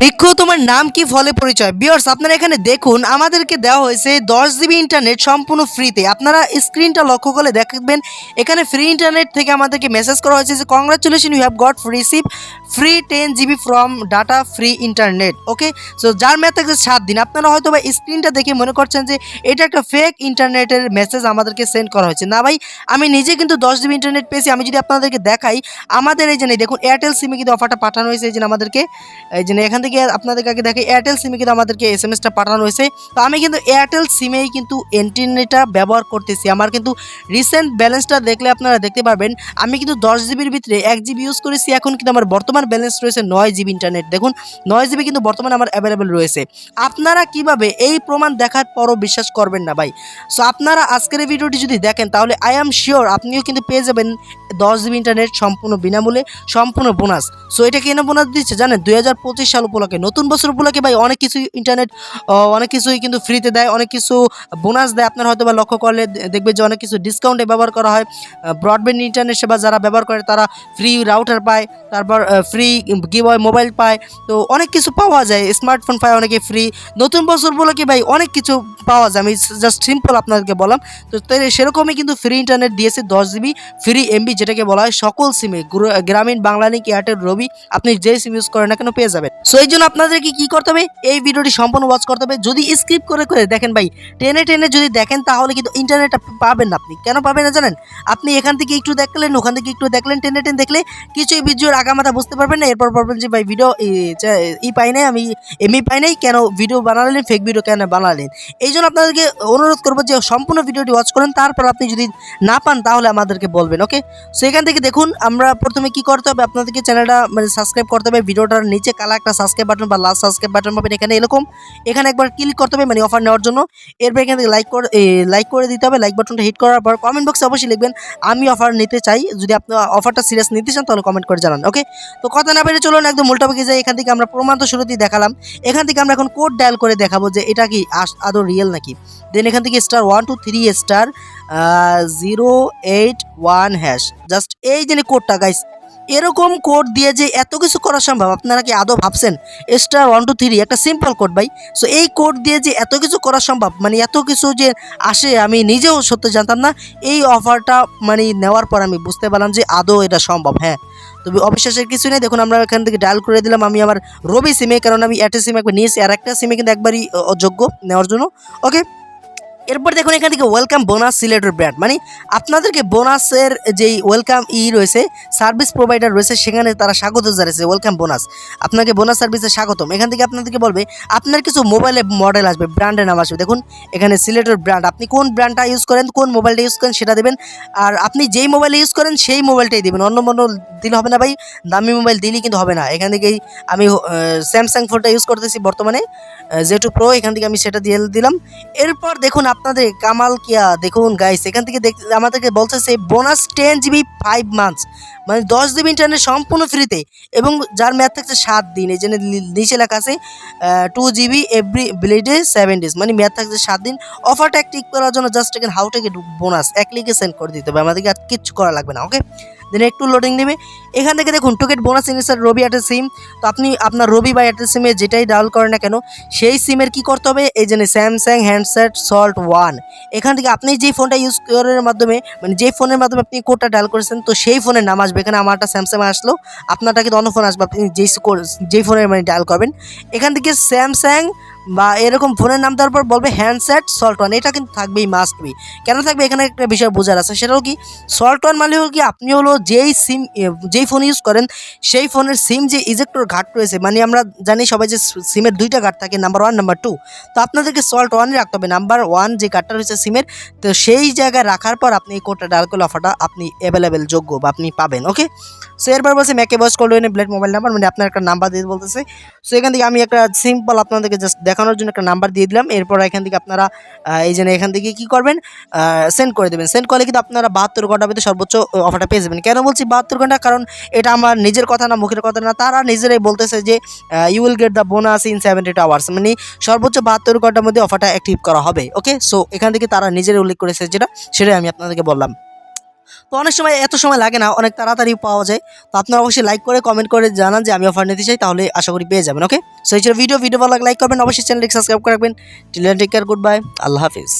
বৃক্ষ, তোমার নাম কি? ফলে পরিচয়। বিয়ার্স আপনারা এখানে দেখুন, আমাদেরকে দেওয়া হয়েছে দশ জিবি ইন্টারনেট সম্পূর্ণ ফ্রিতে আপনারা স্ক্রিনটা লক্ষ্য করলে দেখবেন, এখানে ফ্রি ইন্টারনেট থেকে আমাদেরকে মেসেজ করা হয়েছে যে congratulation you have got receive free ten GB from data free internet okay so যার ম্যাথ থাকছে সাত দিন। আপনারা হয়তো বা স্ক্রিনটা দেখে মনে করছেন যে, এটা একটা ফেক ইন্টারনেটের মেসেজ আমাদেরকে সেন্ড করা হয়েছে। না ভাই, আমি নিজে কিন্তু দশ জিবি ইন্টারনেট পেয়েছি। আমি যদি আপনাদেরকে দেখাই, আমাদের এই যে দেখুন এয়ারটেল সিমে কিন্তু অফারটা পাঠানো হয়েছে এই যে, আমাদেরকে, এই যে, এখান আপনাদেরকে আগে দেখে এয়ারটেল সিমে কিন্তু আমাদেরকে এস এম এসটা পাঠানো হয়েছে। তো আমি কিন্তু এয়ারটেল সিমেই কিন্তু ইন্টারনেটটা ব্যবহার করতেছি। আমার কিন্তু রিসেন্ট ব্যালেন্সটা দেখলে আপনারা দেখতে পারবেন। আমি কিন্তু দশ জিবির ভিতরে এক জিবি ইউজ করেছি। এখন কিন্তু আমার বর্তমান ব্যালেন্স রয়েছে নয় জিবি ইন্টারনেট দেখুন, নয় জিবি কিন্তু বর্তমানে আমার অ্যাভেলেবেল রয়েছে। আপনারা কীভাবে এই প্রমাণ দেখার পরও বিশ্বাস করবেন না ভাই? সো আপনারা আজকের এই ভিডিওটি যদি দেখেন, তাহলে আই এম শিওর আপনিও কিন্তু পেয়ে যাবেন দশ জিবি ইন্টারনেট সম্পূর্ণ বিনামূল্যে, সম্পূর্ণ বোনাস সো এটা কেন বোনাস দিচ্ছে? জানেন, দুই হাজার পঁচিশ সাল উপলক্ষে, নতুন বছর উপলক্ষে ভাই অনেক কিছু ইন্টারনেট অনেক কিছুই কিন্তু ফ্রিতে দেয়, অনেক কিছু বোনাস দেয়। আপনার হয়তো বা লক্ষ্য করলে দেখবে যে অনেক কিছু ডিসকাউন্টে ব্যবহার করা হয়। ব্রডব্যান্ড ইন্টারনেট সেবা যারা ব্যবহার করে তারা ফ্রি রাউটার পায়, তারপর ফ্রি গিবয় মোবাইল পায়। তো অনেক কিছু পাওয়া যায় স্মার্টফোন পায় অনেকে ফ্রি নতুন বছর উপলক্ষে ভাই অনেক কিছু পাওয়া যায়, আমি জাস্ট সিম্পল আপনাদেরকে বললাম। তো সেরকমই কিন্তু ফ্রি ইন্টারনেট দিয়েছে দশ জিবি ফ্রি এমবি যেটাকে বলা হয়, সকল সিমে গ্রামীণ, বাংলালিংক, এয়ারটেল, রবি, আপনি যে সিম ইউজ করেন না কেন পেয়ে যাবেন। সো এই জন্য আপনাদেরকে কি করতে হবে? এই ভিডিওটি সম্পূর্ণ ওয়াচ করতে হবে। যদি স্কিপ করে করে দেখেন ভাই, টেনে টেনে যদি দেখেন, তাহলে কিন্তু ইন্টারনেটটা পাবেন না আপনি। কেন পাবেন না জানেন? আপনি এখান থেকে একটু দেখলেন, ওখান থেকে একটু দেখলেন, টেনে টেনে দেখলে কিছুই ভিডিওর আগামাথা বুঝতে পারবেন না। এরপর পারবেন যে, ভাই ভিডিও ই পাই নাই, আমি এমনি পাই নাই, কেন ভিডিও বানালেন ফেক ভিডিও কেন বানালেন? এই জন্য আপনাদেরকে অনুরোধ করব যে, সম্পূর্ণ ভিডিওটি ওয়াচ করেন, তারপর আপনি যদি না পান, তাহলে আমাদেরকে বলবেন ওকে সো এখান থেকে দেখুন, আমরা প্রথমে কি করতে হবে? আপনাদেরকে চ্যানেলটা মানে সাবস্ক্রাইব করতে হবে। ভিডিওটার নিচে কালা একটা সাবস্ক্রাইব বাটন বা লাস্ট সাবস্ক্রাইব বাটন পাবেন এখানে। এরকম এখানে একবার ক্লিক করতে হবে মানে অফার নেওয়ার জন্য। এরপর এখান থেকে লাইক করে লাইক করে দিতে হবে। লাইক বাটনটা হিট করার পর কমেন্ট বক্সে অবশ্যই লিখবেন, আমি অফার নিতে চাই। যদি আপনি অফারটা সিরিয়াস নিতে চান, তাহলে কমেন্ট করে জানান ওকে তো কথা না বেড়ে চলুন, একদম উল্টা পাকে যাই। এখান থেকে আমরা প্রমাণ তো শুরুতেই দেখালাম। এখান থেকে আমরা এখন কোড ডায়াল করে দেখাবো যে এটা কি আদৌ রিয়েল নাকি? দেন এখান থেকে star one two three star zero eight one hash just এই যে কোডটা গাইস এরকম কোড দিয়ে যে এত কিছু করা সম্ভব, আপনারা কি আদৌ ভাবছেন? স্টার ওয়ান টু থ্রি একটা সিম্পল কোড ভাই। সো এই কোড দিয়ে যে এত কিছু করা সম্ভব মানে এত কিছু যে আসে, আমি নিজেও সত্যি জানতাম না। এই অফারটা মানে নেওয়ার পর আমি বুঝতে পারলাম যে আদৌ এটা সম্ভব হ্যাঁ। তবে অবিশ্বাসের কিছু নেই, দেখুন আমরা এখান থেকে ডায়াল করে দিলাম, আমি আমার রবি সিমে কারণ আমি এয়ারটেল সিমে একবার নিয়েছি, আর একটা সিমে কিন্তু একবারই, অযোগ্য নেওয়ার জন্য। ওকে এরপর দেখুন এখান থেকে ওয়েলকাম বোনাস সিলেটের ব্র্যান্ড মানে আপনাদেরকে বোনাসের যেই ওয়েলকাম ই রয়েছে সার্ভিস প্রোভাইডার রয়েছে, সেখানে তারা স্বাগত জানিয়েছে ওয়েলকাম বোনাস আপনাকে বোনাস সার্ভিসে স্বাগতম। এখান থেকে আপনাদেরকে বলবে, আপনার কিছু মোবাইলে মডেল আসবে ব্র্যান্ডের নাম আসবে। দেখুন, এখানে সিলেটের ব্র্যান্ড আপনি কোন ব্র্যান্ডটা ইউজ করেন, কোন মোবাইলটা ইউজ করেন, সেটা দেবেন। আর আপনি যেই মোবাইল ইউজ করেন, সেই মোবাইলটাই দেবেন। অন্য মডেল দিলে হবে না ভাই, দামি মোবাইল দিলেই কিন্তু হবে না। এখান থেকেই আমি স্যামসাং ফোনটা ইউজ করতেছি বর্তমানে। জে টু প্রো এখান থেকে আমি সেটা দিয়ে দিলাম। এরপর দেখুন আপনাদের কামাল কিয়া, দেখুন গাইস এখান থেকে দেখ, আমাদেরকে বলতেছে bonus ten GB five months মানে দশ জিবি ইন্টারনেট সম্পূর্ণ ফ্রিতে এবং যার ম্যাথ থাকছে সাত দিন, এই জন্য নিচে লেখা আছে টু জিবি এভরি ব্লেডে সেভেন ডেজ মানে ম্যাথ থাকছে সাত দিন অফারটা টিক করার জন্য জাস্ট এখানে হাউ টেক বোনাস এক লিখে সেন্ড করে দিতে হবে, আমাদেরকে আর কিচ্ছু করা লাগবে না ওকে দেন একটু লোডিং নেবে এখান থেকে দেখুন টোকেট বোনাস ইনস্টার রবি এয়ারটেল সিম তো আপনি আপনার রবি বা এয়ারটেল সিমে যেটাই ডাউল করেন না কেন, সেই সিমের কি করতে হবে? এই জন্য স্যামসাং হ্যান্ডসেট সল্ট ওয়ান এখান থেকে আপনি যেই ফোনটা ইউজ করার মাধ্যমে মানে যেই ফোনের মাধ্যমে আপনি কোডটা ডায়াল করেছেন, তো সেই ফোনের নাম আসবে। এখানে আমারটা স্যামসাং আসলো, আপনারটা কিন্তু অন্য ফোন আসবে। আপনি যেই যেই ফোনের মানে ডায়াল করবেন। এখান থেকে স্যামসাং বা এরকম ফোনের নাম দেওয়ার পর বলবে হ্যান্ডসেট সল্ট ওয়ান এটা কিন্তু থাকবেই মাস্ট বি কেন থাকবে? এখানে একটা বিষয় বোঝার আছে সেটাও কি সল্ট ওয়ান মানে হলো কি, আপনি হলো যেই সিম যেই ফোন ইউজ করেন, সেই ফোনের সিম যে ইজেক্টর ঘাট রয়েছে মানে আমরা জানি সবাই যে সিমের দুইটা ঘাট থাকে নাম্বার ওয়ান নাম্বার টু তো আপনাদেরকে সল্ট ওয়ানই রাখতে হবে। নাম্বার ওয়ান যে কার্ডটা রয়েছে সিমের তো সেই জায়গায় রাখার পর আপনি এই কোডটা ডায়াল করলে অফারটা আপনি অ্যাভেলেবেল যোগ্য বা আপনি পাবেন ওকে সো এরপর বলছে ম্যাকে বয়স কল ব্লেড মোবাইল নাম্বার মানে আপনার একটা নাম্বার দিয়ে বলতেছে। সো এখান থেকে আমি একটা সিম্পল আপনাদেরকে জাস্ট দেখানোর জন্য একটা নাম্বার দিয়ে দিলাম। এরপর এখান থেকে আপনারা এই জন্য এখান থেকে কি করবেন? সেন্ড করে দেবেন। সেন্ড করলে কিন্তু আপনারা বাহাত্তর ঘণ্টার ভিতরে সর্বোচ্চ অফারটা পেয়ে যাবেন। কেন বলছি বাহাত্তর ঘণ্টা? কারণ এটা আমার নিজের কথা না, মুখের কথা না। তারা নিজেরাই বলতেছে যে you will get the bonus in seventy two hours মানে সর্বোচ্চ বাহাত্তর ঘণ্টার মধ্যে অফারটা অ্যাক্টিভ করা হবে। ওকে সো এখান থেকে তারা নিজেরাই উল্লেখ করেছে যেটা, সেটাই আমি আপনাদেরকে বললাম। তো অনেক সময় এত সময় লাগে না, অনেক তাড়াতাড়ি পাওয়া যায়। তো আপনারা অবশ্যই লাইক করে কমেন্ট করে জানান যে আমি অফার নিতে চাই, তাহলে আশা করি পেয়ে যাবেন ওকে সো এই ভিডিও ভিডিও ভালো লাইক করবেন, অবশ্যই চ্যানেলটি সাবস্ক্রাইব করে রাখবেন। টেক কেয়ার গুড বাই আল্লাহ হাফিজ।